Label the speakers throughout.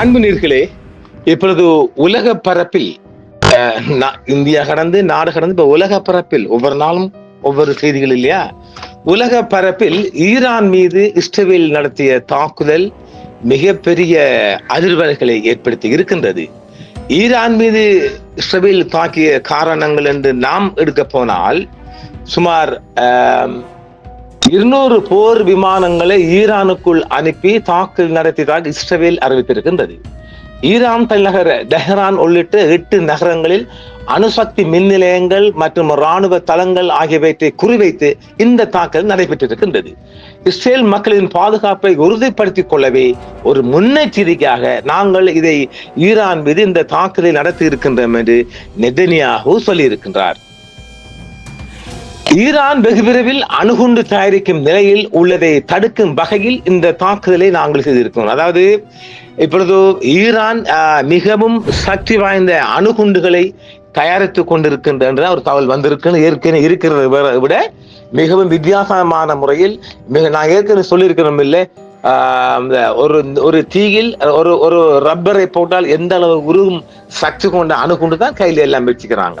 Speaker 1: அன்புநீர்களே இப்பொழுது உலக பரப்பில் இந்தியா கடந்து நாடு கடந்து இப்ப உலக பரப்பில் ஒவ்வொரு நாளும் ஒவ்வொரு செய்திகள் இல்லையா? உலக பரப்பில் ஈரான் மீது இஸ்ரேல் நடத்திய தாக்குதல் மிகப்பெரிய அதிர்வலைகளை ஏற்படுத்தி இருக்கின்றது. ஈரான் மீது இஸ்ரேல் தாக்கிய காரணங்கள் என்று நாம் எடுக்க போனால் சுமார் இருநூறு போர் விமானங்களை ஈரானுக்குள் அனுப்பி தாக்குதல் நடத்தியதாக இஸ்ரேல் அறிவித்திருக்கின்றது. ஈரான் தலைநகர் டெஹ்ரான் உள்ளிட்ட எட்டு நகரங்களில் அணுசக்தி மின் நிலையங்கள் மற்றும் இராணுவ தளங்கள் ஆகியவற்றை குறிவைத்து இந்த தாக்குதல் நடைபெற்றிருக்கின்றது. இஸ்ரேல் மக்களின் பாதுகாப்பை உறுதிப்படுத்திக் கொள்ளவே ஒரு முன்னெச்சரிக்கையாக நாங்கள் இதை ஈரான் மீது இந்த தாக்குதலை நடத்தி இருக்கின்றோம் என்று நெதனியாகு சொல்லியிருக்கின்றார். ஈரான் வெகு விரைவில் அணுகுண்டு தயாரிக்கும் நிலையில் உள்ளதை தடுக்கும் வகையில் இந்த தாக்குதலை நாங்கள் செய்திருக்கிறோம். அதாவது இப்பொழுது ஈரான் மிகவும் சக்தி வாய்ந்த அணுகுண்டுகளை தயாரித்துக் கொண்டிருக்கின்ற ஒரு தகவல் வந்திருக்குன்னு ஏற்கனவே இருக்கிறத விட- விட மிகவும் வித்தியாசமான முறையில் மிக நான் ஏற்கனவே சொல்லியிருக்கிறோம் இல்லை ஒரு ஒரு தீயில் ஒரு ஒரு ரப்பரை போட்டால் எந்த அளவு உருகும் சக்தி கொண்ட அணுகுண்டு தான் கையில் எல்லாம் வச்சுக்கிறாங்க.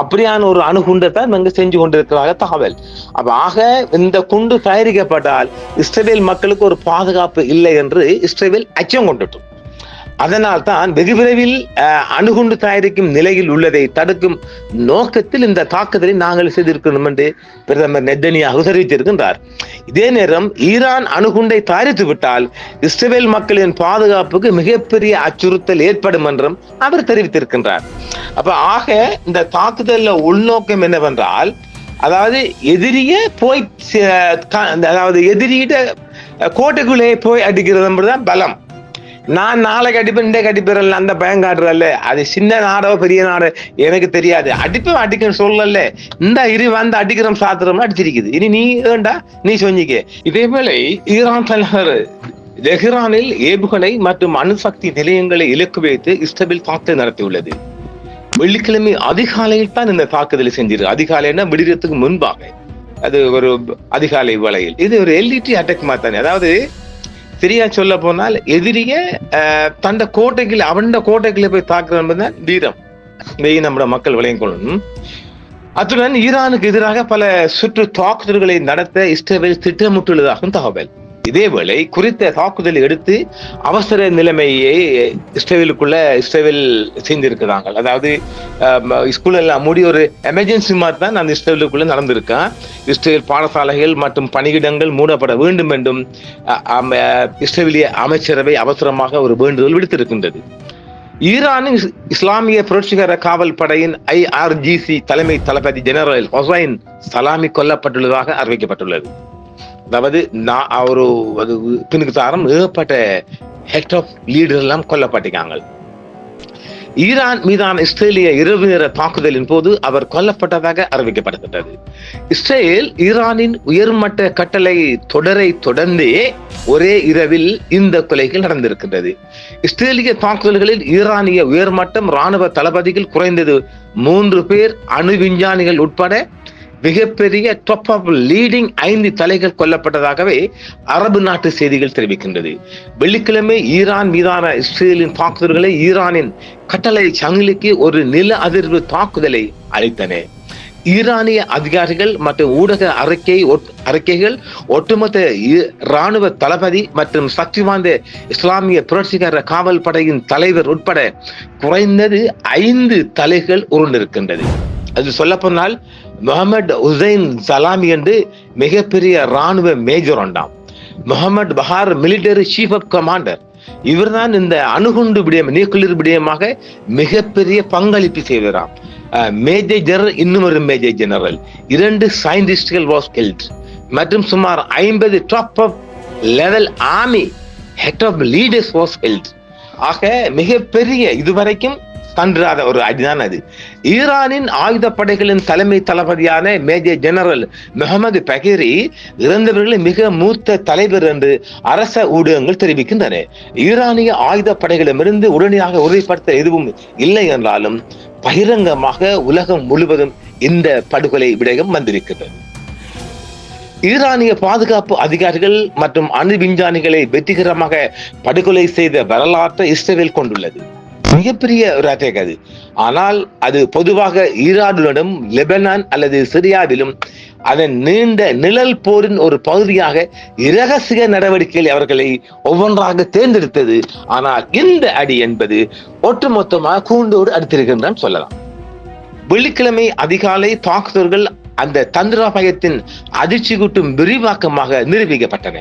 Speaker 1: அப்படியான ஒரு அணுகுண்டை தான் நாங்கள் செஞ்சு கொண்டிருக்கிறதாக தகவல். அப்ப ஆக இந்த குண்டு தயாரிக்கப்பட்டால் இஸ்ரேல் மக்களுக்கு ஒரு பாதுகாப்பு இல்லை என்று இஸ்ரேல் அச்சம் கொண்டுட்டும் அதனால் தான் வெகு விரைவில் அணுகுண்டு தயாரிக்கும் நிலையில் உள்ளதை தடுக்கும் நோக்கத்தில் இந்த தாக்குதலை நாங்கள் செய்திருக்கணும் என்று பிரதமர் நெத்தனியாக தெரிவித்திருக்கின்றார். இதே நேரம் ஈரான் அணுகுண்டை தயாரித்து விட்டால் இஸ்ரேல் மக்களின் பாதுகாப்புக்கு மிகப்பெரிய அச்சுறுத்தல் ஏற்படும் என்றும் அவர் தெரிவித்திருக்கின்றார். அப்ப ஆக இந்த தாக்குதல்ல உள்நோக்கம் என்னவென்றால் அதாவது எதிரிய போய் அதாவது எதிரியிட கோட்டைக்குள்ளே போய் அடிக்கிறது தான் பலம். நான் நாளைக்கு அடிப்பேன் இந்த அடிப்பேன் அந்த பயம் காட்டுறல்ல. அது சின்ன நாடோ பெரிய நாடோ எனக்கு தெரியாது. அடிப்பேன் அடிக்கணும் சொல்லல. இந்த இரு வந்து அடிக்கிறோம் சாத்திரம் அடிச்சிருக்குது. இனி நீ ஏண்டா? நீ சொன்னிக்க. இதே போல ஈரான் தலைவர் தெஹ்ரானில் ஏவுகணை மற்றும் அணுசக்தி நிலையங்களை இலக்கு வைத்து இஸ்ரேல் தாக்குதல் நடத்தியுள்ளது. வெள்ளிக்கிழமை அதிகாலையில் தான் இந்த தாக்குதல் செஞ்சிரு அதிகாலைன்னா விடுறதுக்கு முன்பாக. அது ஒரு அதிகாலை வேளையில். இது ஒரு எல்இடி அட்டாக் மாதிரி அதாவது சரியா சொல்ல போனால் எதிரிய தந்த தண்ட கோட்டைக்குள்ள அவன் கோட்டைகளை போய் தாக்குறது தான் வீரம். இதை நம்முடைய மக்கள் விளையும் கொள்ளணும். அத்துடன் ஈரானுக்கு எதிராக பல சுற்று தாக்குதல்களை நடத்த இஸ்ரேல் திட்டமிட்டுள்ளதாகவும் தகவல். இதேவேளை குறித்த தாக்குதல் எடுத்து அவசர நிலைமையை இஸ்ரேலுக்குள்ள இஸ்ரேவில் செய்திருக்கிறாங்க அதாவது ஸ்கூல் எல்லாம் மூடி ஒரு எமர்ஜென்சி மாதிரி தான் அந்த இஸ்ரேலுக்குள்ள நடந்திருக்கான் இஸ்ரேல் பாடசாலைகள் மற்றும் பணியிடங்கள் மூடப்பட வேண்டும் என்றும் அஹ், இஸ்ரேலிய அமைச்சரவை அவசரமாக ஒரு வேண்டுதல் விடுத்திருக்கின்றது. ஈரானின் இஸ்லாமிய புரட்சிகர காவல் படையின் ஐஆர்ஜிசி தலைமை தளபதி ஜெனரல் ஹொசைன் சலாமி கொல்லப்பட்டுள்ளதாக அறிவிக்கப்பட்டுள்ளது. அதாவது நான் ஒரு அது பின்னுக்கு தாரம் ஏகப்பட்ட ஹெட் ஆஃப் லீடர் எல்லாம் கொல்லப்பட்டிருக்காங்க. ஈரான் மீதான இஸ்ரேலிய இரவு நேர தாக்குதலின் போது அவர் கொல்லப்பட்டதாக அறிவிக்கப்படுகின்றது இஸ்ரேல் ஈரானின் உயர்மட்ட கட்டளை தொடரை தொடர்ந்தே ஒரே இரவில் இந்த கொலைகள் நடந்திருக்கின்றது. இஸ்ரேலிய தாக்குதல்களில் ஈரானிய உயர்மட்டம் ராணுவ தளபதிகள் குறைந்தது மூன்று பேர் அணு விஞ்ஞானிகள் உட்பட மிகப்பெரிய டாப் ஆஃப் லீடிங் ஐந்து தலைகள் கொல்லப்பட்டதாகவே அரபு நாட்டு செய்திகள் தெரிவிக்கின்றது. வெள்ளிக்கிழமை ஈரான் மீதான இஸ்ரேலின் தாக்குதல்களை ஈரானின் கட்டளை சங்கிலிக்கு ஒரு நில அதிர்வு தாக்குதலை அளித்தன. ஈரானிய அதிகாரிகள் மற்றும் ஊடக அறிக்கை ஒட்- அறிக்கைகள் ஒட்டுமொத்த இ- தளபதி மற்றும் சக்தி வாய்ந்த இஸ்லாமிய புரட்சிகர காவல் படையின் தலைவர் உட்பட குறைந்தது ஐந்து தலைகள் உருண்டிருக்கின்றது. அது சொல்லப்போனால் முகமது உசைன் சலாமி என்று மிகப்பெரிய ராணுவ மேஜர் உண்டாம். முகமது பஹார் மிலிட்டரி சீஃப் ஆஃப் கமாண்டர் இவர்தான் இந்த அணுகுண்டு விடயம் நியூக்ளியர் விடயமாக மிகப்பெரிய பங்களிப்பு செய்கிறார் மேஜர் ஜெனரல் இன்னும் ஒரு மேஜர் ஜெனரல் இரண்டு சயின்டிஸ்டுகள் வாஸ் கில்ட் மற்றும் சுமார் ஐம்பது top of level army head of leaders was held ஆக மிகப்பெரிய இதுவரைக்கும் தன்றாத ஒரு அடிதான் அது. ஈரானின் ஆயுதப்படைகளின் தலைமை தளபதியான மேஜர் ஜெனரல் முகமது பகீரி இறந்தவர்களின் மிக மூத்த தலைவர் என்று அரச ஊடகங்கள் தெரிவிக்கின்றன. ஈரானிய ஆயுதப்படைகளிடமிருந்து உடனடியாக உறுதிப்படுத்த எதுவும் இல்லை என்றாலும் பகிரங்கமாக உலகம் முழுவதும் இந்த படுகொலை விடயம் வந்திருக்கிறது. ஈரானிய பாதுகாப்பு அதிகாரிகள் மற்றும் அணு விஞ்ஞானிகளை வெற்றிகரமாக படுகொலை செய்த வரலாற்றை இஸ்ரேல் கொண்டுள்ளது. மிகப்பெரிய ஒரு அட்டாக் அது. ஆனால் அது பொதுவாக ஈரானுடனும் லெபனான் அல்லது சிரியாவிலும் அதன் நீண்ட நிழல் போரின் ஒரு பகுதியாக இரகசிய நடவடிக்கைகள் அவர்களை ஒவ்வொன்றாக தேர்ந்தெடுத்தது. ஆனால் இந்த அடி என்பது ஒட்டுமொத்தமாக கூண்டோடு அடித்திருக்கின்றான் சொல்லலாம். வெள்ளிக்கிழமை அதிகாலை தாக்குதல்கள் அந்த தந்திராபாயத்தின் அதிர்ச்சி கூட்டும் விரிவாக்கமாக நிரூபிக்கப்பட்டன.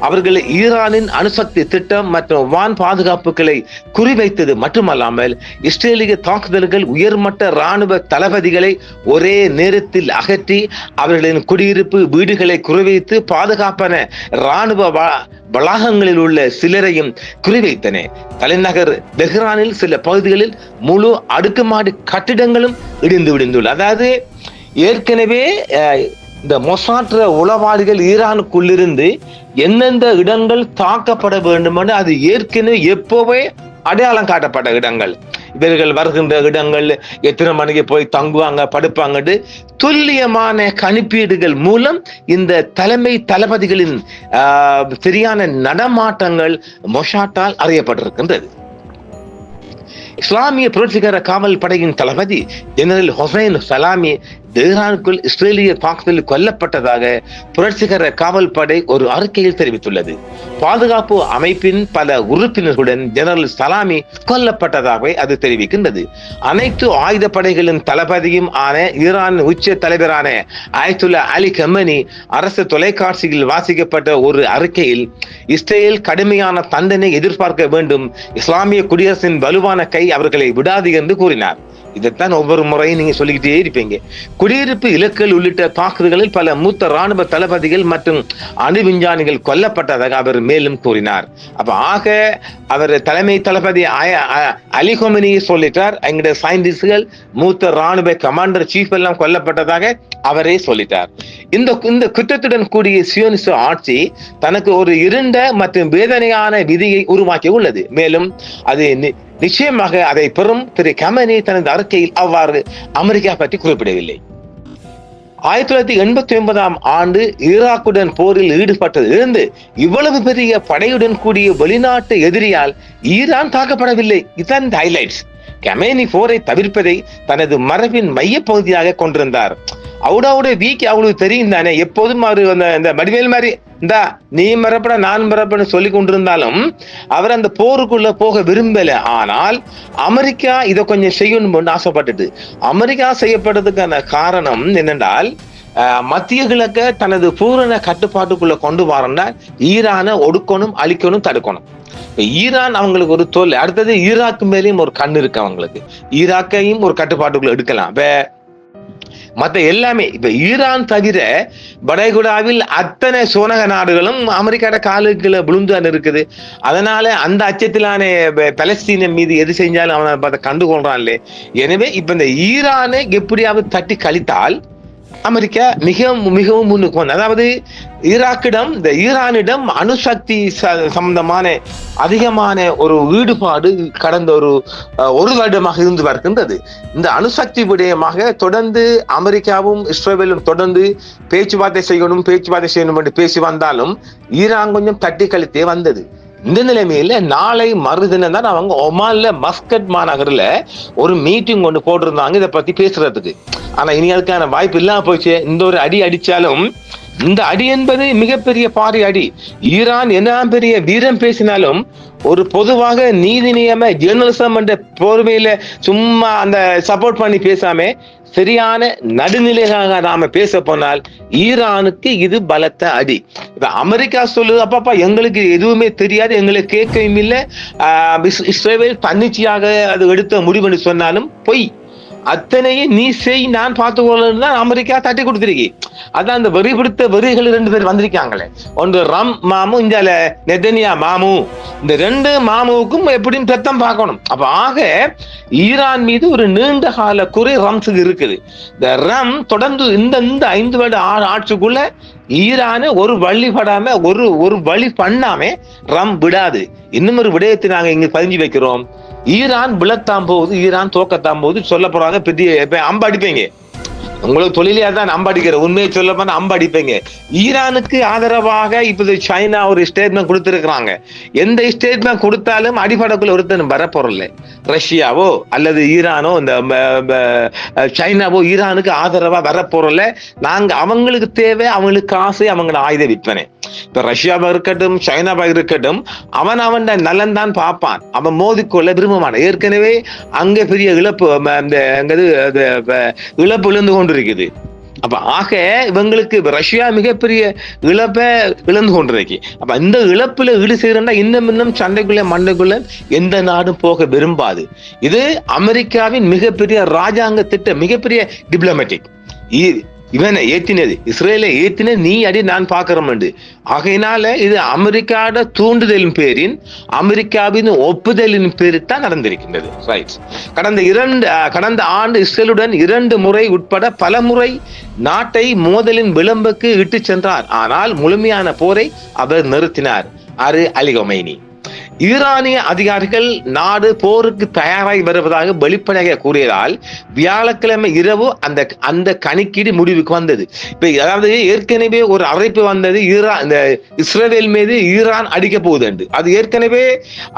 Speaker 1: அவர்கள் ஈரானின் அணுசக்தி திட்டம் மற்றும் வான் பாதுகாப்புகளை குறிவைத்தது மட்டுமல்லாமல் இஸ்ரேலிய தாக்குதல்கள் உயர்மட்ட ராணுவ தளபதிகளை ஒரே நேரத்தில் அகற்றி அவர்களின் குடியிருப்பு வீடுகளை குறிவைத்து பாதுகாப்பான ராணுவ வளாகங்களில் உள்ள சிலரையும் குறிவைத்தன. தலைநகர் தெஹ்ரானில் சில பகுதிகளில் முழு அடுக்குமாடி கட்டிடங்களும் இடிந்து விடுந்துள்ள அதாவது ஏற்கனவே இந்த மொசாற்ற உளவாளிகள் ஈரானுக்குள்ளிருந்து எந்தெந்த இடங்கள் தாக்கப்பட வேண்டுமென அது ஏற்கனவே எப்போவே அடையாளம் காட்டப்பட்ட இடங்கள். இவர்கள் வருகின்ற இடங்கள் எத்தனை மணிக்கு போய் தங்குவாங்க படுப்பாங்கன்னு துல்லியமான கணிப்பீடுகள் மூலம் இந்த தலைமை தளபதிகளின் சரியான நடமாட்டங்கள் மொஷாட்டால் அறியப்பட்டிருக்கின்றது. இஸ்லாமிய புரட்சிகர காவல் படையின் தளபதி ஜெனரல் ஹொசைன் சலாமி தெஹ்ரானுக்குள் இஸ்ரேலிய தாக்குதலில் கொல்லப்பட்டதாக புரட்சிகர காவல் படை ஒரு அறிக்கையில் தெரிவித்துள்ளது. பாதுகாப்பு அமைப்பின் பல உறுப்பினர்களுடன் ஜெனரல் சலாமி கொல்லப்பட்டதாகவே அது தெரிவிக்கின்றது. அனைத்து ஆயுத படைகளின் தளபதியும் ஆன ஈரான் உச்ச தலைவரான ஆயத்துல்லா அலி கமனி அரசு தொலைக்காட்சியில் வாசிக்கப்பட்ட ஒரு அறிக்கையில் இஸ்ரேல் கடுமையான தண்டனை எதிர்பார்க்க வேண்டும் இஸ்லாமிய குடியரசின் வலுவான கை அவர்களை விடாது என்று கூறினார். இதைத்தான் ஒவ்வொரு முறையும் நீங்க சொல்லிக்கிட்டே இருப்பீங்க. குடியிருப்பு இலக்குகள் உள்ளிட்ட தாக்குதல்களில் பல மூத்த ராணுவ தளபதிகள் மற்றும் அணு விஞ்ஞானிகள் கொல்லப்பட்டதாக அவர் மேலும் கூறினார். அப்ப ஆக அவர் தலைமை தளபதி அலி சொல்லிட்டார். எங்களுடைய சயின்டிஸ்டுகள் மூத்த ராணுவ கமாண்டர் சீஃப் எல்லாம் கொல்லப்பட்டதாக அவரே சொல்லிட்டார். இந்த இந்த குற்றத்துடன் கூடிய சியோனிச ஆட்சி தனக்கு ஒரு இருண்ட மற்றும் வேதனையான விதியை உருவாக்கி உள்ளது மேலும் அது நிச்சயமாக அதை பெறும் திரு கமனி தனது அறிக்கையில் அவ்வாறு அமெரிக்கா பற்றி குறிப்பிடவில்லை. ஆயிரத்தி தொள்ளாயிரத்தி எண்பத்தி ஒன்பதாம் ஆண்டு ஈராக்குடன் போரில் ஈடுபட்டதிலிருந்து இவ்வளவு பெரிய படையுடன் கூடிய வெளிநாட்டு எதிரியால் ஈரான் தாக்கப்படவில்லை. இதுதான் ஹைலைட்ஸ் கமேனி போரை தவிர்ப்பதை தனது மரபின் மைய பகுதியாக கொண்டிருந்தார். அவுடாவுட வீக் அவளுக்கு தெரியும் தானே? எப்போதும் அவர் அந்த இந்த வடிவேல் மாதிரி இந்தா நீ மறப்பட நான் மறப்பட சொல்லி கொண்டிருந்தாலும் அவர் அந்த போருக்குள்ள போக விரும்பல. ஆனால் அமெரிக்கா இதை கொஞ்சம் செய்யணும் ஆசைப்பட்டுட்டு அமெரிக்கா செய்யப்பட்டதுக்கான காரணம் என்னென்றால் மத்திய கிழக்க தனது பூரண கட்டுப்பாட்டுக்குள்ள கொண்டு வரணும்னா ஈரானை ஒடுக்கணும் அழிக்கணும் தடுக்கணும். ஈரான் அவங்களுக்கு ஒரு தோல் அடுத்தது ஈராக்கு மேலேயும் ஒரு கண் இருக்கு அவங்களுக்கு. ஈராக்கையும் ஒரு கட்டுப்பாட்டுக்குள்ள எடுக்கலாம். மற்ற எல்லாமே இப்ப ஈரான் தவிர வடைகுடாவில் அத்தனை சோனக நாடுகளும் அமெரிக்காட காலுக்குள்ள விழுந்தான் இருக்குது. அதனால அந்த அச்சத்திலான பலஸ்தீனம் மீது எது செஞ்சாலும் அவனை பார்த்து கண்டுகொள்றான் எனவே இப்ப இந்த ஈரானை எப்படியாவது தட்டி கழித்தால் அமெரிக்கா மிகவும் மிகவும் முன்னுக்கு வந்து அதாவது ஈராக்கிடம் இந்த ஈரானிடம் அணுசக்தி சம்பந்தமான அதிகமான ஒரு ஈடுபாடு கடந்த ஒரு ஒரு வருடமாக இருந்து வருகின்றது. இந்த அணுசக்தி விடயமாக தொடர்ந்து அமெரிக்காவும் இஸ்ரேலும் தொடர்ந்து பேச்சுவார்த்தை செய்யணும் பேச்சுவார்த்தை செய்யணும் என்று பேசி வந்தாலும் ஈரான் கொஞ்சம் தட்டி கழித்தே வந்தது. இந்த நிலைமையில நாளை மறுதினம் தான் அவங்க ஒமான்ல மஸ்கட் மாநகர்ல ஒரு மீட்டிங் ஒன்று போட்டிருந்தாங்க இதை பத்தி பேசுறதுக்கு. ஆனா இனி அதுக்கான வாய்ப்பு இல்லாம போச்சு இந்த ஒரு அடி அடிச்சாலும் இந்த அடி என்பது மிகப்பெரிய பாரி அடி. ஈரான் என்ன பெரிய வீரம் பேசினாலும் ஒரு பொதுவாக நீதி நியம ஜேர்னலிசம் என்ற போர்வையில சும்மா அந்த சப்போர்ட் பண்ணி பேசாம சரியான நடுநிலையாக நாம பேச போனால் ஈரானுக்கு இது பலத்த அடி. இப்ப அமெரிக்கா சொல்லுது அப்பப்பா எங்களுக்கு எதுவுமே தெரியாது எங்களுக்கு கேட்கவும் இல்லை. இஸ்ரேல் தன்னிச்சையாக அது எடுத்த முடிவுன்னு சொன்னாலும் பொய். அத்தனையும் நீ செய் நான் பார்த்துக்கொள்ளு தான் அமெரிக்கா தட்டி கொடுத்துருக்கி. அதான் அந்த வெறி பிடித்த வெறிகள் ரெண்டு பேர் வந்திருக்காங்களே. ஒன்று ரம் மாமு இந்தியால நெதனியா மாமு. இந்த ரெண்டு மாமுவுக்கும் எப்படியும் பெத்தம் பார்க்கணும். அப்ப ஆக ஈரான் மீது ஒரு நீண்ட கால குறை ரம்ஸுக்கு இருக்குது. இந்த ரம் தொடர்ந்து இந்த இந்த ஐந்து வருட ஆட்சிக்குள்ள ஈரான ஒரு வழி படாம ஒரு ஒரு வழி பண்ணாம ரம் விடாது. இன்னும் ஒரு விடயத்தை நாங்க இங்க பதிஞ்சு வைக்கிறோம். ஈரான் விழத்தான் போகுது ஈரான் தோக்கத்தான் போகுது சொல்ல போறாங்க பெரிய அம்பு அடிப்பீங்க. உங்களுக்கு தொழிலே தான் அம்படிக்கிற உண்மையை சொல்ல போனா அம்படிப்பீங்க ஈரானுக்கு ஆதரவாக இப்போது சைனா ஒரு ஸ்டேட்மெண்ட் கொடுத்துருக்குறாங்க. எந்த ஸ்டேட்மெண்ட் கொடுத்தாலும் அடிப்படைக்குள்ள ஒருத்தன் வரப்போறல ரஷ்யாவோ அல்லது ஈரானோ இந்த சைனாவோ ஈரானுக்கு ஆதரவா வரப்போறல நாங்க அவங்களுக்கு தேவை அவங்களுக்கு காசு அவங்க ஆயுத விற்பனை. இப்ப ரஷ்யாவா இருக்கட்டும் சைனாவா இருக்கட்டும் அவன் அவன் நலன் தான் பார்ப்பான். அவன் மோதிக்கொள்ள விரும்ப ஏற்கனவே அங்க பெரிய இழப்பு ம- இந்த அங்கது அது, கொண்டிருக்குது. அப்ப ஆக இவங்களுக்கு ரஷ்யா மிகப்பெரிய இழப்பை இழந்து கொண்டிருக்கு. அப்ப இந்த இழப்புல ஈடு செய்யறா இன்னும் இன்னும் சண்டைக்குள்ள மண்டைக்குள்ள எந்த நாடும் போக விரும்பாது. இது அமெரிக்காவின் மிகப்பெரிய ராஜாங்க திட்டம் மிகப்பெரிய டிப்ளமேட்டிக் இவனை ஏத்தினது. இஸ்ரேலை ஏத்தினது நீ அடி நான் பார்க்கிறோம் ஆகையினால இது அமெரிக்காவோட தூண்டுதலின் பேரின் அமெரிக்காவின் ஒப்புதலின் பேரில் தான் நடந்திருக்கின்றது. ரைட் கடந்த இரண்டு கடந்த ஆண்டு இஸ்ரேலுடன் இரண்டு முறை உட்பட பல முறை நாட்டை மோதலின் விளம்புக்கு இட்டு சென்றார். ஆனால் முழுமையான போரை அவர் நிறுத்தினார். அரு அலிகொமைனி. ஈரானிய அதிகாரிகள் நாடு போருக்கு தயாராகி வருவதாக வெளிப்படையாக கூறியதால் வியாழக்கிழமை இரவு அந்த அந்த கணக்கீடு முடிவுக்கு வந்தது. இப்ப அதாவது ஏற்கனவே ஒரு அழைப்பு வந்தது ஈரான் இந்த இஸ்ரேல் மீது ஈரான் அடிக்க போகுது என்று அது ஏற்கனவே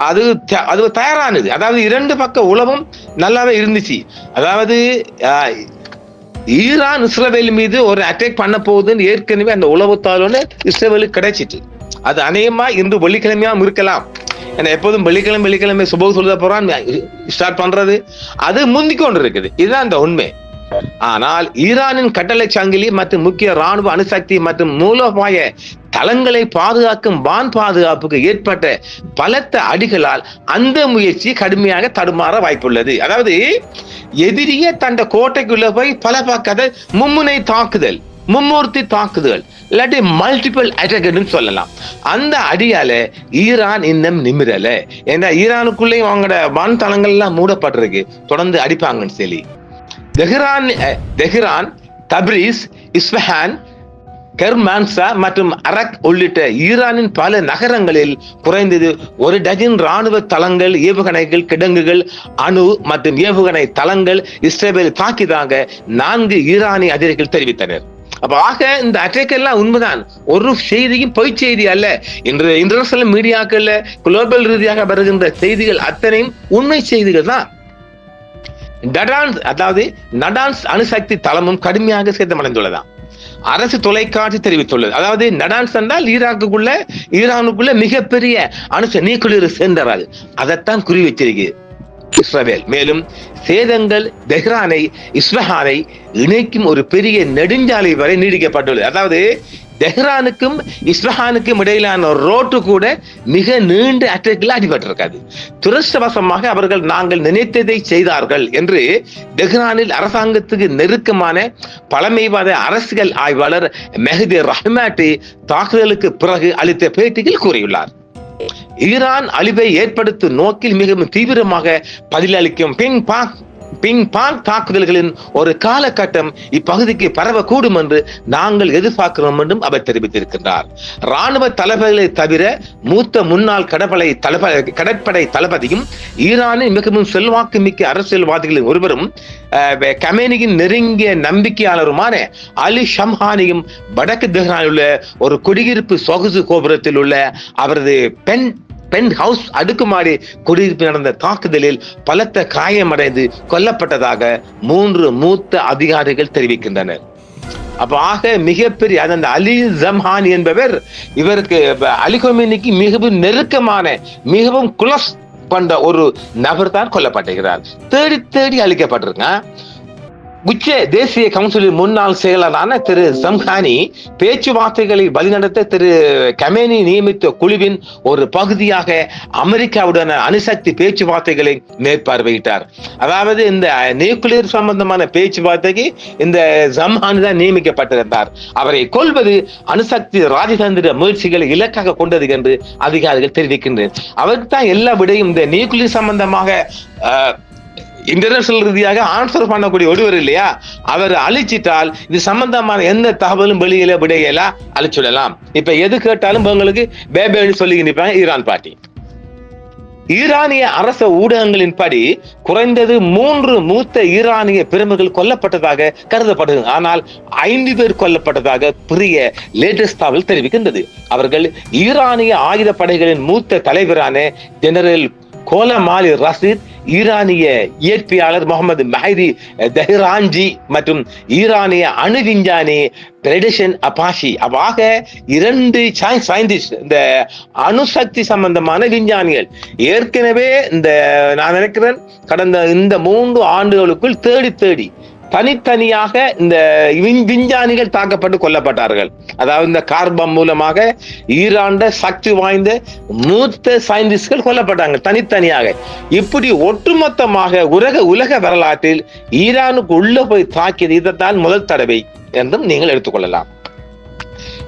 Speaker 1: அது அது தயாரானது. அதாவது இரண்டு பக்க உளவும் நல்லாவே இருந்துச்சு. அதாவது ஆஹ், ஈரான் இஸ்ரேல் மீது ஒரு அட்டாக் பண்ண போகுதுன்னு ஏற்கனவே அந்த உளவுத்தாளோட இஸ்ரேலுக்கு கிடைச்சிட்டு. அது அநேகமா இன்று வெள்ளிக்கிழமையாகவும் இருக்கலாம். ஏன்னா எப்போதும் வெள்ளிக்கிழமை வெள்ளிக்கிழமை சுப சொல்ல போறான் ஸ்டார்ட் பண்றது. அது முந்திக் கொண்டு இருக்குது இதுதான் அந்த உண்மை. ஆனால் ஈரானின் கட்டளை சங்கிலி மற்றும் முக்கிய ராணுவ அணுசக்தி மற்றும் மூலோபாய தளங்களை பாதுகாக்கும் வான் பாதுகாப்புக்கு ஏற்பட்ட பலத்த அடிகளால் அந்த முயற்சி கடுமையாக தடுமாற வாய்ப்புள்ளது. அதாவது எதிரியே தண்ட கோட்டைக்குள்ள போய் பல பக்கத்தை மும்முனை தாக்குதல். மும்மூர்த்தி தாக்குதல் இல்லாட்டி மல்டிபிள் அட்டாக்னு சொல்லலாம். அந்த அடியால ஈரான் இன்னும் நிமிரல. ஏன்னா ஈரானுக்குள்ளேயும் அவங்களோட வான் தளங்கள் மூடப்பட்டிருக்கு. தொடர்ந்து அடிப்பாங்கன்னு சொல்லி. Tehran Tehran Tabriz Isfahan Kermanshah மற்றும் அரக் உள்ளிட்ட ஈரானின் பல நகரங்களில் குறைந்தது ஒரு டஜன் ராணுவ தளங்கள் ஏவுகணைகள் கிடங்குகள் அணு மற்றும் ஏவுகணை தளங்கள் இஸ்ரேல் தாக்கியதாக நான்கு ஈரானிய அதிகாரிகள் தெரிவித்தனர். அப்ப ஆக இந்த அட்டாக் எல்லாம் உண்மைதான். ஒரு செய்தியும் பொய் செய்தி அல்ல. இன்று இன்டர்நேஷனல் மீடியாக்கள்ல குளோபல் ரீதியாக வருகின்ற செய்திகள் அத்தனையும் உண்மை செய்திகள் தான். டடான்ஸ் அதாவது நடான்ஸ் அணுசக்தி தளமும் கடுமையாக சேதமடைந்துள்ளதாம். அரசு தொலைக்காட்சி தெரிவித்துள்ளது. அதாவது நடான்ஸ் என்றால் ஈராக்குக்குள்ள ஈரானுக்குள்ள மிகப்பெரிய அணுச நீக்குளிர் சென்டர் அது அதைத்தான் குறி வச்சிருக்கு. இஸ்ரவேல். மேலும் சேதங்கள் தெஹ்ரானை இஸ்வஹானை இணைக்கும் ஒரு பெரிய நெடுஞ்சாலை வரை நீடிக்கப்பட்டுள்ளது. அதாவது தெஹ்ரானுக்கும் இஸ்ரஹானுக்கும் இடையிலான ரோட்டு கூட மிக நீண்ட அட்டக்கில் அடிபட்டிருக்காது. துரஷ்டவசமாக அவர்கள் நாங்கள் நினைத்ததை செய்தார்கள் என்று தெஹ்ரானில் அரசாங்கத்துக்கு நெருக்கமான பழமைவாத அரசியல் ஆய்வாளர் மெஹதி ரஹ்மாட்டி தாக்குதலுக்கு பிறகு அளித்த பேட்டியில் கூறியுள்ளார். ஈரான் அழிவை ஏற்படுத்தும் நோக்கில் மிகவும் தீவிரமாக பதிலளிக்கும். பிங் பாங் பிங் பாங் தாக்குதல்களின் ஒரு காலகட்டம் இப்பகுதிக்கு பரவக்கூடும் என்று நாங்கள் எதிர்பார்க்கிறோம் என்றும் அவர் தெரிவித்திருக்கின்றார். ராணுவ தளபதிகளை தவிர மூத்த முன்னாள் கடற்படை தளபதி கடற்படை தளபதியும் ஈரானின் மிகவும் செல்வாக்கு மிக்க அரசியல்வாதிகளில் ஒருவரும் அஹ், கமேனியின் நெருங்கிய நம்பிக்கையாளருமான அலி ஷம்ஹானியும் வடக்கு தெஹ்ரானில் உள்ள ஒரு குடியிருப்பு சொகுசு கோபுரத்தில் உள்ள அவரது பெண் பென் ஹவுஸ் அடுக்குமாடி குடியிருப்பு நடந்த தாக்குதலில் பலத்த காயமடைந்து கொல்லப்பட்டதாக மூன்று மூத்த அதிகாரிகள் தெரிவிக்கின்றனர். அப்ப ஆக மிகப்பெரிய அந்த அலி ஜம்ஹான் என்பவர் இவருக்கு அலி கொமினிக்கு மிகவும் நெருக்கமான மிகவும் குலஸ் பண்ற ஒரு நபர் தான் கொல்லப்பட்டிருக்கிறார். தேடி தேடி அழிக்கப்பட்டிருக்கான். உச்ச தேசிய கவுன்சிலின் முன்னாள் செயலரான திரு சம்ஹானி பேச்சுவார்த்தைகளை வழிநடத்த திரு கமேனி நியமித்த குழுவின் ஒரு பகுதியாக அமெரிக்காவுடன் அணுசக்தி பேச்சுவார்த்தைகளை மேற்பார்வையிட்டார். அதாவது இந்த நியூக்ளியர் சம்பந்தமான பேச்சுவார்த்தைக்கு இந்த சம்ஹானி தான் நியமிக்கப்பட்டிருந்தார். அவரை கொல்வது அணுசக்தி ராஜதந்திர முயற்சிகளை இலக்காக கொண்டது என்று அதிகாரிகள் தெரிவிக்கின்றனர். அவருக்கு தான் எல்லா விடையும் இந்த நியூக்ளியர் சம்பந்தமாக இன்டர்நேஷனல் ரீதியாக ஆன்சர் பண்ணக்கூடிய ஒருவர் இல்லையா? அவர் அழிச்சிட்டால் இது சம்பந்தமான எந்த தகவலும் வெளியில விடையில அழிச்சுடலாம். இப்ப எது கேட்டாலும் உங்களுக்கு பேபேன்னு சொல்லி நிற்பாங்க ஈரான் பாட்டி. ஈரானிய அரச ஊடகங்களின் படி குறைந்தது மூன்று மூத்த ஈரானிய பெருமைகள் கொல்லப்பட்டதாக கருதப்படுது. ஆனால் ஐந்து பேர் கொல்லப்பட்டதாக பெரிய லேட்டஸ்ட் தகவல் தெரிவிக்கின்றது. அவர்கள் ஈரானிய ஆயுத படைகளின் மூத்த தலைவரான ஜெனரல் கோலமாலி ரசீத் ஈரானிய இயற்பியாளர் முகமது மஹதி தெஹ்ரான்ஜி மற்றும் ஈரானிய அணு விஞ்ஞானி பிரடிஷன் அபாஷி. அவாக இரண்டு சயின்டிஸ்ட் இந்த அணுசக்தி சம்பந்தமான விஞ்ஞானிகள். ஏற்கனவே இந்த நான் நினைக்கிறேன் கடந்த இந்த மூன்று ஆண்டுகளுக்குள் தேடி தேடி தனித்தனியாக இந்த விஞ்ஞானிகள் தாக்கப்பட்டு கொல்லப்பட்டார்கள். அதாவது இந்த கார்பம் மூலமாக ஈராண்ட சக்தி வாய்ந்த மூத்த சயின்டிஸ்ட்கள் கொல்லப்பட்டாங்க தனித்தனியாக. இப்படி ஒட்டுமொத்தமாக உலக உலக வரலாற்றில் ஈரானுக்கு உள்ள போய் தாக்கியது இதைத்தான் முதல் தடவை என்றும் நீங்கள் எடுத்துக்கொள்ளலாம்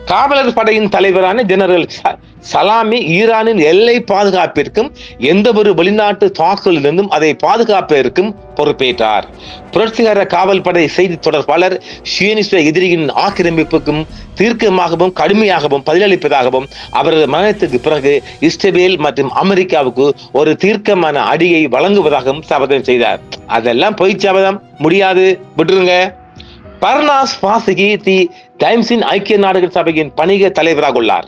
Speaker 1: காவலர் படையின் தலைவரான ஜெனரல் ச- சலாமி ஈரானின் எல்லை பாதுகாப்பிற்கும் எந்த ஒரு வெளிநாட்டு தாக்குதலிலிருந்தும் அதை பாதுகாப்பதற்கும் பொறுப்பேற்றார். புரட்சிகர காவல் படை செய்தி தொடர்பாளர் சியனிச எதிரியின் ஆக்கிரமிப்புக்கும் தீர்க்கமாகவும் கடுமையாகவும் பதிலளிப்பதாகவும் அவரது மரணத்துக்கு பிறகு இஸ்ரேல் மற்றும் அமெரிக்காவுக்கு ஒரு தீர்க்கமான அடியை வழங்குவதாகவும் சபதம் செய்தார். அதெல்லாம் பொய் சபதம். முடியாது. விட்டுருங்க. பர்னாஸ் பாசிகி தி டைம்ஸின் ஐக்கிய நாடுகள் சபையின் பணிக தலைவராக உள்ளார்.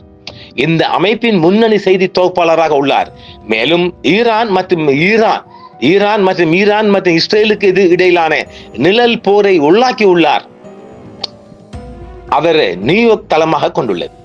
Speaker 1: இந்த அமைப்பின் முன்னணி செய்தி தொகுப்பாளராக உள்ளார். மேலும் ஈரான் மற்றும் ஈரான் ஈரான் மற்றும் ஈரான் மற்றும் இஸ்ரேலுக்கு இது இடையிலான நிழல் போரை உள்ளாக்கி உள்ளார். அவர் நியூயார்க் தளமாக கொண்டுள்ளது.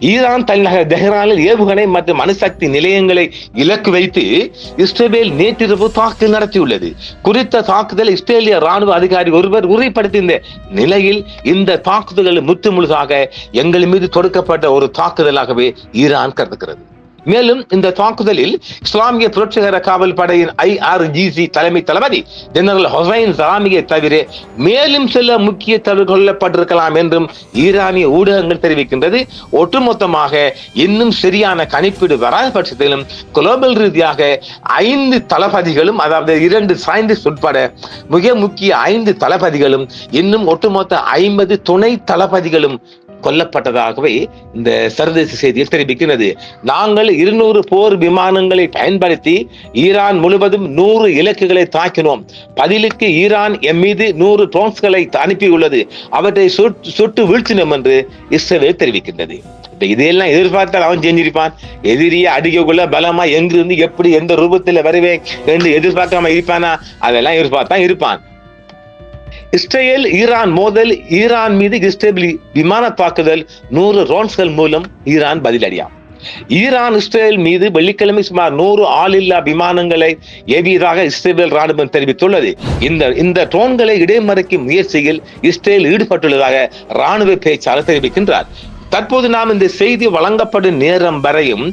Speaker 1: ஈரான் தலைநகர் தெஹ்ரானில் ஏவுகணை மற்றும் அணுசக்தி நிலையங்களை இலக்கு வைத்து இஸ்ரேல் நேற்றிரவு தாக்குதல் நடத்தியுள்ளது. குறித்த தாக்குதல் இஸ்ரேலிய ராணுவ அதிகாரி ஒருவர் உறுதிப்படுத்தியிருந்த நிலையில் இந்த தாக்குதல்கள் முற்றுமுழுதாக எங்கள் மீது தொடுக்கப்பட்ட ஒரு தாக்குதலாகவே ஈரான் கருதுகிறது. மேலும் இந்த தாக்குதலில் இஸ்லாமிய புரட்சிகர காவல் படையின் ஐஆர்ஜிசி தலைமை தளபதி ஜெனரல் ஹொசைன் சலாமியை தவிர மேலும் சில முக்கிய தவறு கொல்லப்பட்டிருக்கலாம் என்றும் ஈரானிய ஊடகங்கள் தெரிவிக்கின்றது. ஒட்டுமொத்தமாக இன்னும் சரியான கணிப்பீடு வராத பட்சத்திலும் குளோபல் ரீதியாக ஐந்து தளபதிகளும் அதாவது இரண்டு சயின்டிஸ்ட் உட்பட மிக முக்கிய ஐந்து தளபதிகளும் இன்னும் ஒட்டுமொத்த ஐம்பது துணை தளபதிகளும் கொல்லப்பட்டதாகவே இந்த சர்வதேச செய்தியில் தெரிவிக்கிறது நாங்கள் இருநூறு போர் விமானங்களை பயன்படுத்தி ஈரான் முழுவதும் நூறு இலக்குகளை தாக்கினோம். பதிலுக்கு ஈரான் எம் மீது நூறு ட்ரோன்ஸ்களை அனுப்பியுள்ளது. அவற்றை சுட்டு- சுட்டு வீழ்த்தினோம் என்று இஸ்ரேல் தெரிவிக்கின்றது. இதையெல்லாம் எதிர்பார்த்தால் அவன் செஞ்சிருப்பான். எதிரியை அடிக்கக்குள்ள பலமா எங்கிருந்து எப்படி எந்த ரூபத்தில் வருவேன் என்று எதிர்பார்க்காம இருப்பானா? அதெல்லாம் எதிர்பார்த்தான் இருப்பான். இஸ்ரேல் ஈரான் மோதல் ஈரான் மீது இஸ்ரேல் விமான தாக்குதல் நூறு ரோன்ஸ்கள் மூலம் ஈரான் பதிலடியாம் ஈரான் இஸ்ரேல் மீது வெள்ளிக்கிழமை சுமார் நூறு ஆளில்லா விமானங்களை ஏவியதாக இஸ்ரேல் ராணுவம் தெரிவித்துள்ளது. இந்த இந்த ட்ரோன்களை இடைமறைக்கும் முயற்சியில் இஸ்ரேல் ஈடுபட்டுள்ளதாக ராணுவ பேச்சாளர் தெரிவிக்கின்றார். தற்போது நாம் இந்த செய்தி வழங்கப்படும் நேரம் வரையும்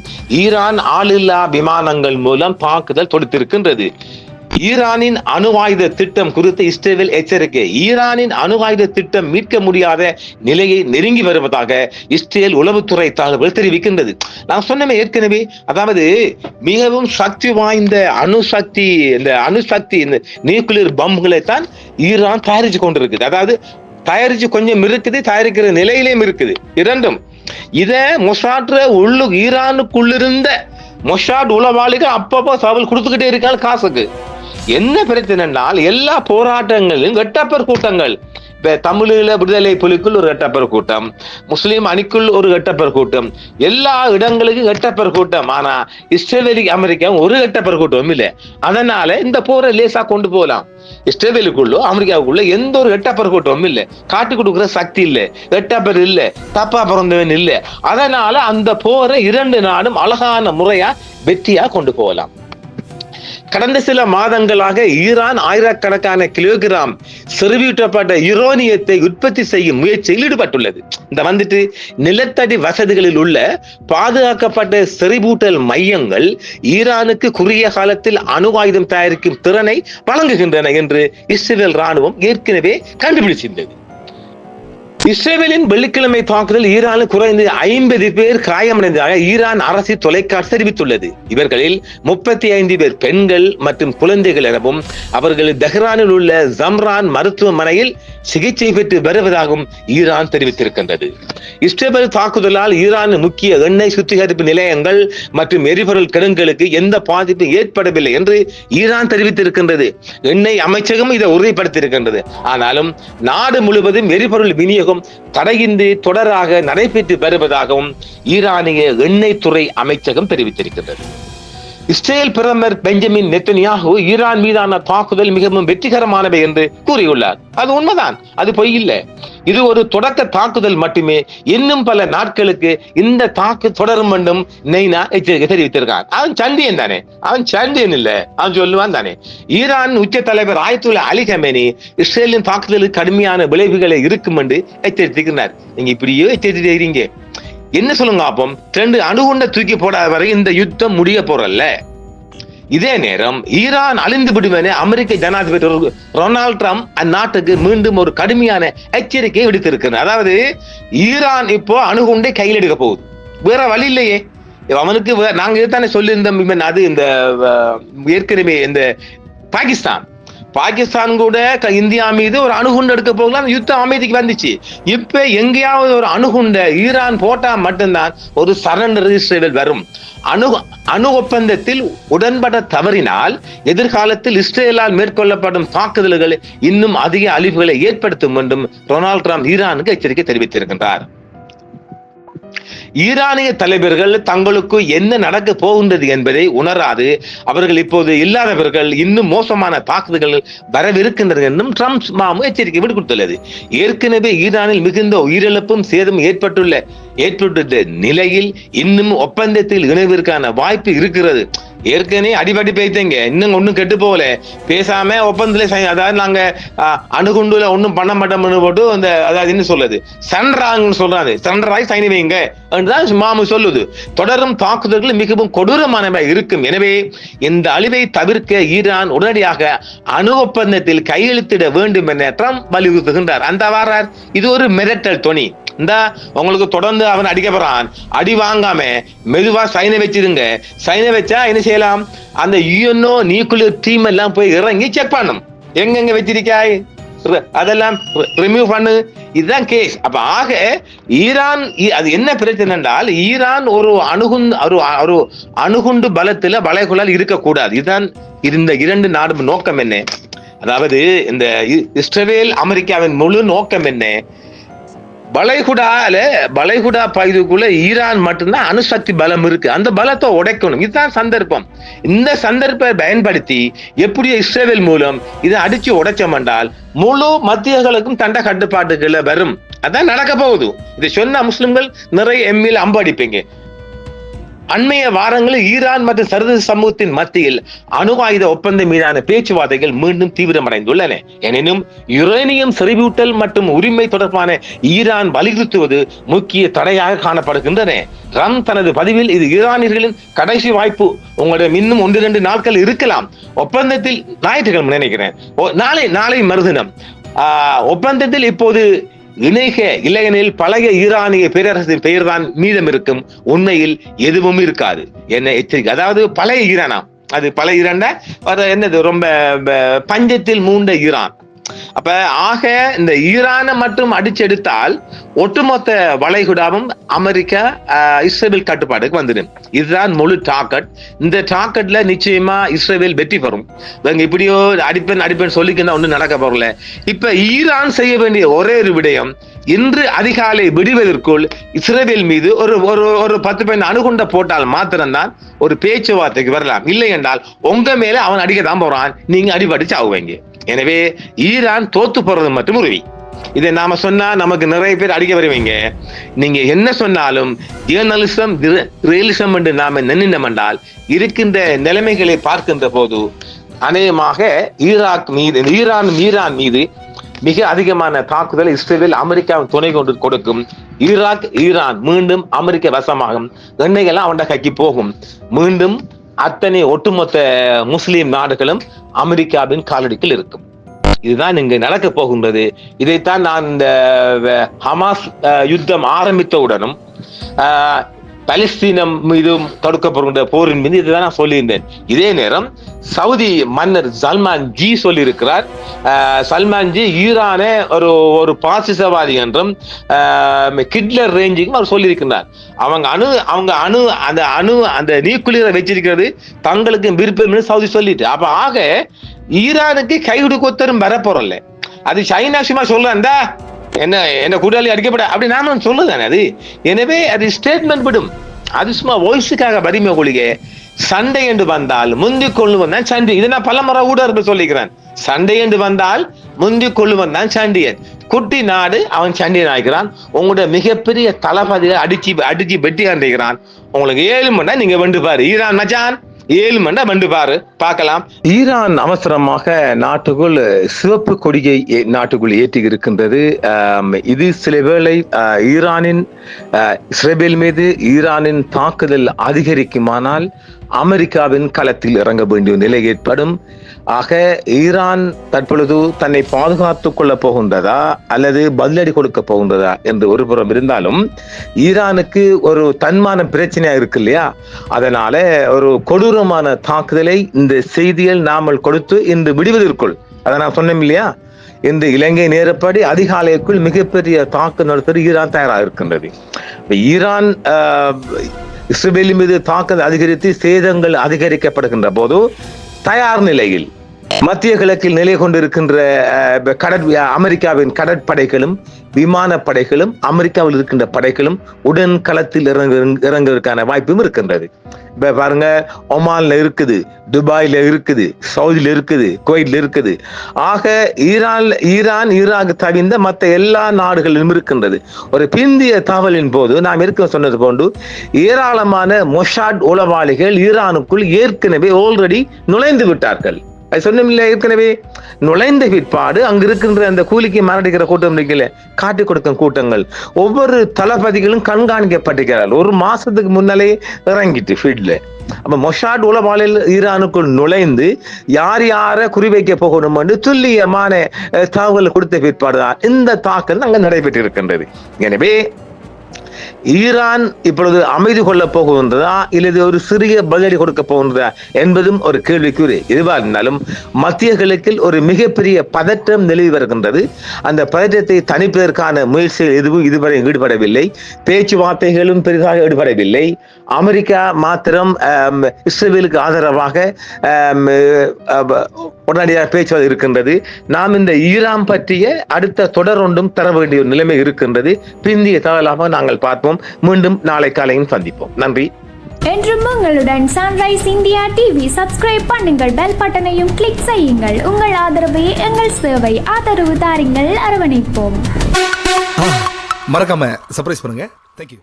Speaker 1: ஈரான் ஆளில்லா விமானங்கள் மூலம் தாக்குதல் தொடுத்திருக்கின்றது. ஈரானின் அணு ஆயுத திட்டம் குறித்து இஸ்ரேல் எச்சரிக்கை. ஈரானின் அணு ஆயுத திட்டம் மீட்க முடியாத நிலையை நெருங்கி வருவதாக இஸ்ரேல் உளவுத்துறை தகவல் தெரிவிக்கின்றது. நான் சொன்னமே ஏற்கனவே அதாவது மிகவும் சக்தி வாய்ந்த அணுசக்தி இந்த அணுசக்தி இந்த நியூக்ளியர் பம்புகளை தான் ஈரான் தயாரிச்சு கொண்டிருக்குது. அதாவது தயாரிச்சு கொஞ்சம் இருக்குது தயாரிக்கிற நிலையிலேயும் இருக்குது. இரண்டும். இத மொசாட்ற உள்ளு ஈரானுக்குள்ளிருந்த மொஷாட் உளவாளிகள் அப்பப்போ தகவல் கொடுத்துக்கிட்டே இருக்காங்க காசுக்கு. என்ன பிரச்சனைனால் எல்லா போராட்டங்களிலும் வெட்டப்பர் கூட்டங்கள். இப்ப தமிழீழ விடுதலை புலிக்குள் ஒரு எட்டப்பர் கூட்டம் முஸ்லீம் அணிக்குள் ஒரு எட்டப்பர் கூட்டம் எல்லா இடங்களுக்கும் எட்டப்பர் கூட்டம். ஆனா இஸ்ரேலி அமெரிக்கா ஒரு எட்டப்பர் கூட்டம் இல்லை. அதனால இந்த போரை லேசா கொண்டு போகலாம். இஸ்ரேலுக்குள்ளோ அமெரிக்காவுக்குள்ள எந்த ஒரு எட்டப்பர் கூட்டமும் இல்லை. காட்டு கொடுக்குற சக்தி இல்லை. எட்டப்பர் இல்லை. தப்பா பிறந்தவன் இல்லை. அதனால அந்த போரை இரண்டு நாடும் அழகான முறையா வெற்றியா கொண்டு போகலாம். கடந்த சில மாதங்களாக ஈரான் ஆயிரக்கணக்கான கிலோகிராம் செறிவூட்டப்பட்ட யுரோனியத்தை உற்பத்தி செய்யும் முயற்சியில் ஈடுபட்டுள்ளது. இந்த வந்துட்டு நிலத்தடி வசதிகளில் உள்ள பாதுகாக்கப்பட்ட செறிவூட்டல் மையங்கள் ஈரானுக்கு குறுகிய காலத்தில் அணு ஆயுதம் தயாரிக்கும் திறனை வழங்குகின்றன என்று இஸ்ரேல் ராணுவம் ஏற்கனவே கண்டுபிடிச்சிருந்தது. இஸ்ரேலின் வெள்ளிக்கிழமை தாக்குதல் ஈரானில் குறைந்து ஐம்பது பேர் காயமடைந்ததாக ஈரான் அரசு தொலைக்காட்சி தெரிவித்துள்ளது. இவர்களில் முப்பத்தி ஐந்து பேர் பெண்கள் மற்றும் குழந்தைகள் எனவும் அவர்கள் தெஹ்ரானில் உள்ள ஜம்ரான் மருத்துவமனையில் சிகிச்சை பெற்று வருவதாகவும் ஈரான் தெரிவித்திருக்கின்றது. இஸ்ரேல் தாக்குதலால் ஈரான் முக்கிய எண்ணெய் சுத்திகரிப்பு நிலையங்கள் மற்றும் எரிபொருள் கிடங்குகளுக்கு எந்த பாதிப்பும் ஏற்படவில்லை என்று ஈரான் தெரிவித்திருக்கின்றது. எண்ணெய் அமைச்சகம் இதை உறுதிப்படுத்தியிருக்கின்றது. ஆனாலும் நாடு முழுவதும் எரிபொருள் விநியோகம் தடையின்றி தொடராக நடைபெற்று வருவதாகவும் ஈரானிய எண்ணெய் துறை அமைச்சகம் தெரிவித்திருக்கிறது இஸ்ரேல் பிரதமர் பெஞ்சமின் நெத்தனியாகு ஈரான் மீதான தாக்குதல் மிகவும் வெற்றிகரமானவை என்று கூறியுள்ளார். அது உண்மைதான். அது பொய் இல்லை. இது ஒரு தொடக்க தாக்குதல் மட்டுமே. இன்னும் பல நாட்களுக்கு இந்த தாக்கு தொடரும் என்றும் நெய்னா எச்சரிக்கை தெரிவித்திருக்கான் அவன் சண்டியன் தானே. அவன் சண்டியன் இல்ல. அவன் சொல்லுவான் தானே. ஈரான் உச்ச தலைவர் ஆயத்துள்ள அலி கமேனி இஸ்ரேலின் தாக்குதலுக்கு கடுமையான விளைவுகளை இருக்கும் என்று எச்சரித்திருக்கிறார். நீங்க இப்படியோ எச்சரிக்கிறீங்க என்ன சொல்லுங்க அப்போ ரெண்டு அணுகுண்ட தூக்கி போடாத வரை இந்த யுத்தம் முடிய போறல்ல. இதே நேரம் ஈரான் அழிந்து விடுவேன அமெரிக்க ஜனாதிபதி ரொனால்ட் ட்ரம்ப் அந்நாட்டுக்கு மீண்டும் ஒரு கடுமையான எச்சரிக்கை விடுத்திருக்கிறார். அதாவது ஈரான் இப்போ அணுகுண்டை கையில் எடுக்க போகுது. வேற வழி இல்லையே. அவனுக்கு நாங்க இதுதானே சொல்லியிருந்தோம் அது இந்த ஏற்கனவே இந்த பாகிஸ்தான். பாகிஸ்தான் கூட க- இந்தியா மீது ஒரு அணுகுண்டு எடுக்க போகலாம். யுத்தம் அமைதிக்கு வந்துச்சு. இப்ப எங்கேயாவது ஒரு அணுகுண்ட ஈரான் போட்டா மட்டும்தான் ஒரு சரண்டர் இஸ்ரேல் வரும். அணு அணு ஒப்பந்தத்தில் உடன்பட தவறினால் எதிர்காலத்தில் இஸ்ரேலால் மேற்கொள்ளப்படும் தாக்குதல்கள் இன்னும் அதிக அழிவுகளை ஏற்படுத்தும் என்றும் டொனால்ட் ட்ரம்ப் ஈரானுக்கு எச்சரிக்கை தெரிவித்திருக்கின்றார். ஈரானிய தலைவர்கள் தங்களுக்கு என்ன நடக்க போகின்றது என்பதை உணராது. அவர்கள் இப்போது இல்லாதவர்கள் இன்னும் மோசமான தாக்குதல்கள் வரவிருக்கின்றது என்றும் ட்ரம்ப் மாமு எச்சரிக்கை விடுத்துள்ளது. ஏற்கனவே ஈரானில் மிகுந்த உயிரிழப்பும் சேதமும் ஏற்பட்டுள்ள ஏற்பட்டுள்ள நிலையில் இன்னும் ஒப்பந்தத்தில் இணைவிற்கான வாய்ப்பு இருக்கிறது. ஏற்கனவே அடிபடி பேய்த்தீங்க இன்னும் ஒண்ணும் கெட்டு போகல. பேசாம ஒப்பந்தத்தில் அதாவது நாங்க அணுகுண்டுல ஒன்னும் பண்ண மாட்டோம்னு போட்டு அந்த அதாவது என்ன சொல்லுது சன்றாங்கன்னு சொல்றாரு சன்றாய் சைனி வைங்க என்றுதான் மாமு சொல்லுது. தொடரும் தாக்குதல்கள் மிகவும் கொடூரமானவை இருக்கும். எனவே இந்த அழிவை தவிர்க்க ஈரான் உடனடியாக அணு ஒப்பந்தத்தில் கையெழுத்திட வேண்டும் என ட்ரம்ப் வலியுறுத்துகின்றார். அந்த வாரார். இது ஒரு மிரட்டல் துணி இந்த உங்களுக்கு தொடர்ந்து அவன் அடிக்க போறான். அடி வாங்காம மெதுவா சைனை வச்சிருங்க. சைனை வச்சா என்ன செய்யலாம்? அந்த யூஎன்ஓ நியூக்ளியர் டீம் எல்லாம் போய் இறங்கி செக் பண்ணும் எங்கெங்க வச்சிருக்காய்? அதெல்லாம் ரிமூவ் பண்ணு. இதுதான் கேஸ் அப்ப ஆக ஈரான் அது என்ன பிரச்சனை என்றால் ஈரான் ஒரு அணுகுண்டு ஒரு ஒரு அணுகுண்டு பலத்துல வளைகுழல் இருக்கக்கூடாது. இதுதான் இந்த இரண்டு நாடும் நோக்கம் என்ன? அதாவது இந்த இஸ்ரேல் அமெரிக்காவின் முழு நோக்கம் என்ன? வளைகுடால வளைகுடா பகுதிக்குள்ள ஈரான் மட்டும்தான் அணுசக்தி பலம் இருக்கு. அந்த பலத்தை உடைக்கணும். இதுதான் சந்தர்ப்பம். இந்த சந்தர்ப்பத்தை பயன்படுத்தி எப்படி இஸ்ரேல் மூலம் இதை அடிச்சு உடைச்சோம் என்றால் முழு மத்தியர்களுக்கும் தண்ட கட்டுப்பாட்டுகளை வரும். அதான் நடக்க போகுது. இதை சொன்ன முஸ்லிம்கள் நிறைய எம்மில் அம்பு அடிப்பீங்க. அண்மைய வாரங்களில் ஈரான் மற்றும் சர்வதேச சமூகத்தின் மத்தியில் அணு ஆயுத ஒப்பந்தம் மீதான பேச்சுவார்த்தைகள் மீண்டும் தீவிரமடைந்துள்ளன. எனினும் யுரேனியம் செறிவூட்டல் மற்றும் உரிமை தொடர்பான ஈரான் வலியுறுத்துவது முக்கிய தடையாக காணப்படுகின்றன. ரம் தனது பதிவில் இது ஈரானியர்களின் கடைசி வாய்ப்பு. உங்களிடம் இன்னும் ஒன்று இரண்டு நாட்கள் இருக்கலாம். ஒப்பந்தத்தில் ஞாயிற்றுக்கிழமை நினைக்கிறேன். ஓ, நாளை நாளை மறுதினம். ஒப்பந்தத்தில் இப்போது இணைக இல்லையெனில் பழைய ஈரானிய பேரரசின் பெயர்தான் மீதம் இருக்கும் உண்மையில் எதுவும் இருக்காது. என்ன எச்சரிக்கை? அதாவது பழைய ஈரானா? அது பழைய ஈரான்டா என்னது? ரொம்ப பஞ்சத்தில் மூண்ட ஈரான். அப்ப ஆக இந்த ஈரானை மட்டும் அடிச்செடுத்தால் ஒட்டுமொத்த வளைகுடாவும் அமெரிக்கா இஸ்ரேல் கட்டுப்பாடுக்கு வந்துடும். இதுதான் முழு டாக்கெட் இந்த டாக்கெட்ல நிச்சயமா இஸ்ரேல் வெற்றி பெறும். இவங்க இப்படியோ அடிப்பேன் அடிப்பேன் சொல்லிக்கினா ஒண்ணும் நடக்க போறல இப்ப ஈரான் செய்ய வேண்டிய ஒரே ஒரு விடயம் இன்று அதிகாலை விடுவதற்குள் இஸ்ரேல் மீது ஒரு ஒரு ஒரு பத்து பதினஞ்சு அணுகுண்ட போட்டால் மாத்திரம்தான் ஒரு பேச்சுவார்த்தைக்கு வரலாம். இல்லை என்றால் உங்க மேல அவன் அடிக்க தான் போறான். நீங்க அடிபட்டு ஆகுவீங்க எனவே ஈரான் தோத்து போறது மட்டும் உறுதி. இதை நாம சொன்னா நமக்கு நிறைய பேர் அடிக்க வருவீங்க. நீங்க என்ன சொன்னாலும் ஜேர்னலிசம் ரியலிசம் என்று நாம நினைந்தோம் என்றால் இருக்கின்ற நிலைமைகளை பார்க்கின்ற போது அநேகமாக ஈராக் மீது ஈரான் ஈரான் மீது மிக அதிகமான தாக்குதல் இஸ்ரேலில் அமெரிக்கா துணை கொண்டு கொடுக்கும். ஈராக் ஈரான் மீண்டும் அமெரிக்க வசமாகும். எண்ணெய்கள்லாம் அவன் கைக்கு போகும். மீண்டும் அத்தனை ஒட்டுமொத்த முஸ்லீம் நாடுகளும் அமெரிக்காவின் காலடிக்கில் இருக்கும். இதுதான் இங்கு நடக்க போகின்றது. இதைத்தான் நான் இந்த ஹமாஸ் அஹ், யுத்தம் ஆரம்பித்தவுடனும் பலஸ்தீனம் மீது தொடுக்கப்படுகின்ற போரின் மீது இதுதான் நான் சொல்லியிருந்தேன். இதே நேரம் சவுதி மன்னர் சல்மான் ஜி சொல்லியிருக்கிறார். சல்மான் ஜி ஈரானே ஒரு ஒரு பாசிசவாதி என்றும் கிட்லர் ரேஞ்சுக்கும் அவர் சொல்லியிருக்கிறார் அவங்க அணு அவங்க அணு அந்த அணு அந்த நியூக்ளியரை வச்சிருக்கிறது தங்களுக்கு விருப்பம் என்று சவுதி சொல்லிட்டு. அப்ப ஆக ஈரானுக்கு கைவிடு கொத்தரும் வரப்போறல அது சைனா சும்மா சொல்றா என்ன என்ன கூட்டாளி அடிக்கப்பட அப்படி நாம சொல்லுதானே அது? எனவே அது ஸ்டேட்மெண்ட் விடும். அது சும்மா வாய்ஸுக்காக வறுமை ஒழிக. சண்டை என்று வந்தால் முந்தி கொள்ளுவன் தான் சண்டி இதை நான் பலமுறை ஊடகர்கள் ஊடகத்தை சொல்லிக்கிறேன். சண்டை என்று வந்தால் முந்தி கொள்ளுவன் தான் சண்டியன். குட்டி நாடு அவன் சண்டியன் ஆகிறான். உங்களுடைய மிகப்பெரிய தளபதியை அடிச்சு அடிச்சு வெட்டி காண்கிறான் உங்களுக்கு ஏழு மணி நேரம் நீங்க வெண்டு பாரு. ஈரான் மச்சான். ஏழு மண்ட மண்டு பாரு பார்க்கலாம். ஈரான் அவசரமாக நாட்டுக்குள் சிவப்பு கொடியை ஏ- நாட்டுக்குள் ஏற்றி இருக்கின்றது இது சில வேளை ஈரானின் இஸ்ரேபேல் மீது ஈரானின் தாக்குதல் அதிகரிக்குமானால் அமெரிக்காவின் களத்தில் இறங்க வேண்டிய நிலை ஏற்படும். ஆக ஈரான் தற்பொழுது தன்னை பாதுகாத்துக் கொள்ள போகின்றதா அல்லது பதிலடி கொடுக்க போகின்றதா என்று ஒரு புறம் இருந்தாலும் ஈரானுக்கு ஒரு தன்மான பிரச்சனையா இருக்கு இல்லையா? அதனால ஒரு கொடூரமான தாக்குதலை இந்த செய்தியில் நாமல் கொடுத்து இன்று விடுவதற்குள் அதை நான் சொன்னேன் இல்லையா? இந்த இலங்கை நேரப்படி அதிகாலைக்குள் மிகப்பெரிய தாக்கு நடத்த ஈரான் தயாராக இருக்கின்றது. ஈரான் இஸ்ரேலின் மீது தாக்குதல் அதிகரித்து சேதங்கள் அதிகரிக்கப்படுகின்ற போது தயார் நிலையில் மத்திய கிழக்கில் நிலை கொண்டிருக்கின்ற கடற் அமெரிக்காவின் கடற்படைகளும் விமானப்படைகளும் அமெரிக்காவில் இருக்கின்ற படைகளும் உடன் களத்தில் இறங்க இறங்குவதற்கான வாய்ப்பும் இருக்கின்றது. இப்ப பாருங்க ஒமான்ல இருக்குது துபாயில இருக்குது சவுதியில இருக்குது குவைட்ல இருக்குது. ஆக ஈரான் ஈரான் ஈராக் தவிர்ந்த மற்ற எல்லா நாடுகளிலும் இருக்கின்றது. ஒரு பிந்திய தகவலின் போது நாம் இருக்க சொன்னது போன்று ஏராளமான மொஷாட் உளவாளிகள் ஈரானுக்குள் ஏற்கனவே ஆல்ரெடி நுழைந்து விட்டார்கள். அது சொன்னோம் ஏற்கனவே நுழைந்த பிற்பாடு அங்கு இருக்கின்ற அந்த கூலிக்கு மரடிக்கிற கூட்டம் இருக்குல்ல காட்டி கொடுக்கும் கூட்டங்கள். ஒவ்வொரு தளபதிகளும் கண்காணிக்கப்பட்டிருக்கிறார்கள். ஒரு மாசத்துக்கு முன்னாலே இறங்கிட்டு ஃபீல்ட்ல அப்ப மொஷாட் உளவாளில் ஈரானுக்குள் நுழைந்து யார் யாரை குறிவைக்க போகணும் என்று துல்லியமான தகவல் கொடுத்த பிற்பாடுதான். இந்த தாக்கல் அங்கு நடைபெற்று இருக்கின்றது எனவே ஈரான் இப்பொழுது அமைதி கொள்ளப் போகின்றதா இல்லது ஒரு சிறிய பதிலடி கொடுக்க போகின்றதா என்பதும் ஒரு கேள்விக்குறி. எதுவாக இருந்தாலும் மத்திய கிழக்கில் ஒரு மிகப்பெரிய பதற்றம் நிலவி வருகின்றது. அந்த பதற்றத்தை தணிப்பதற்கான முயற்சிகள் எதுவும் இதுவரை ஈடுபடவில்லை. பேச்சுவார்த்தைகளும் பெரிதாக ஈடுபடவில்லை. அமெரிக்கா மாத்திரம் இஸ்ரேலுக்கு ஆதரவாக உடனடியாக பேச்சுவார்த்தை இருக்கின்றது. நாம் இந்த ஈரான் பற்றிய அடுத்த தொடர் ஒன்றும் தர வேண்டிய ஒரு நிலைமை இருக்கின்றது. பிந்திய தகவலாக நாங்கள் பார்ப்போம். மீண்டும் நாளை காலையும் சந்திப்போம். நன்றி.
Speaker 2: என்றும் உங்களுடன் சன்ரைஸ் இந்தியா டிவி சப்ஸ்கிரைப் பண்ணுங்கள். பெல் பட்டனையும் கிளிக் செய்யுங்கள். உங்கள் ஆதரவை எங்கள் சேவை ஆதரவு தாருங்கள். அரவணைப்போம்.
Speaker 3: மறக்காம சர்ப்ரைஸ் பண்ணுங்க. தேங்க்யூ